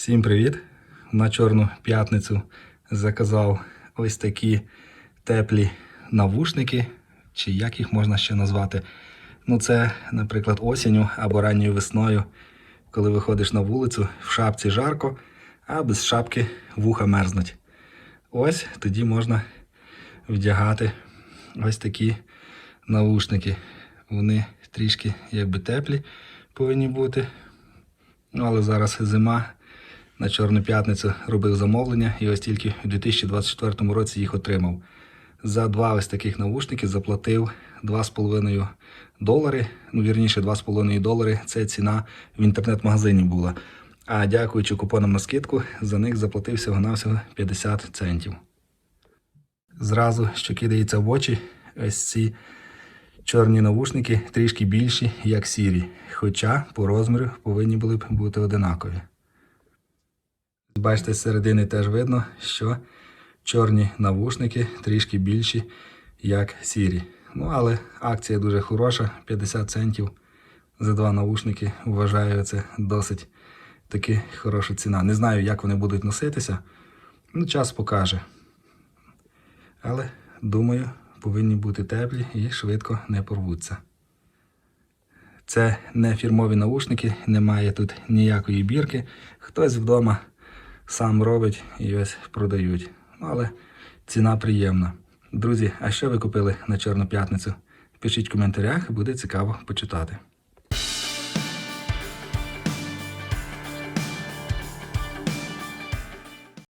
Всім привіт! На Чорну п'ятницю заказав ось такі теплі навушники, чи як їх можна ще назвати. Ну, це, наприклад, осінню або ранньою весною, коли виходиш на вулицю, в шапці жарко, а без шапки вуха мерзнуть. Ось тоді можна вдягати ось такі навушники. Вони трішки якби теплі повинні бути. Ну, але зараз зима. На Чорну п'ятницю робив замовлення і ось тільки у 2024 році їх отримав. За два ось таких навушники заплатив 2,5 долари. Ну, вірніше, 2,5 долари це ціна в інтернет-магазині була. А дякуючи купонам на скидку, за них заплатив всього-навсього 50 центів. Зразу, що кидається в очі, ось ці чорні навушники трішки більші, як сірі, хоча по розміру повинні були б бути одинакові. Бачите, з середини теж видно, що чорні навушники трішки більші, як сірі. Ну, але акція дуже хороша, 50 центів за два навушники. Вважаю, це досить таки хороша ціна. Не знаю, як вони будуть носитися. Ну, час покаже. Але думаю, повинні бути теплі і швидко не порвуться. Це не фірмові наушники, немає тут ніякої бірки. Хтось вдома сам робить і ось продають. Ну, Але ціна приємна. Друзі, а що ви купили на Чорну п'ятницю? Пишіть в коментарях, буде цікаво почитати.